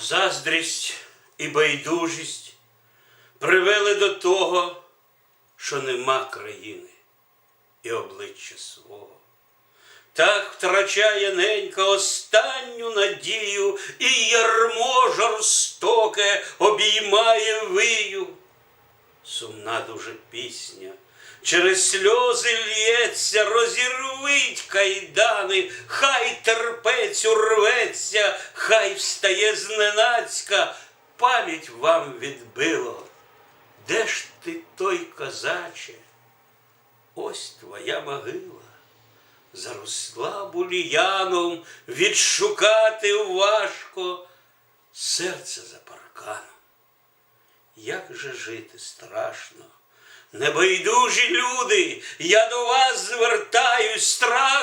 Заздрість і байдужість привели до того, що нема країни і обличчя свого. Так втрачає ненька останню надію, і ярмо жорстоке обіймає вию. Сумна дуже пісня, через сльози лється, розірвить кайдани, хай терпець урветься, хай встає зненацька, пам'ять вам відбило. Де ж ти той козаче? Ось твоя могила заросла буліяном, відшукати важко серце за парканом. Як же жити страшно? Небайдужі люди, я до вас звертаюсь, живе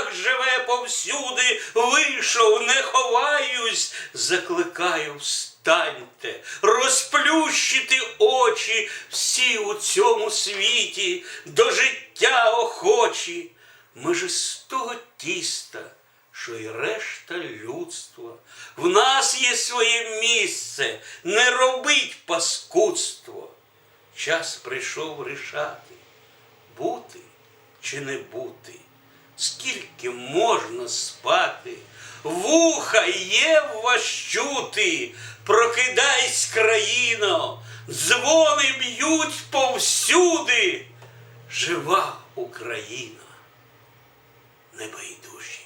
повсюди, вийшов, не ховаюсь, закликаю, встаньте, розплющити очі всі у цьому світі, до життя охочі. Ми ж з того тіста, що й решта людства. В нас є своє місце, не робить паскудство. Час прийшов рішати, бути чи не бути, скільки тільки можна спати, вуха є вас чути, прокидайсь, країно, дзвони б'ють повсюди. Жива Україна, небайдужі.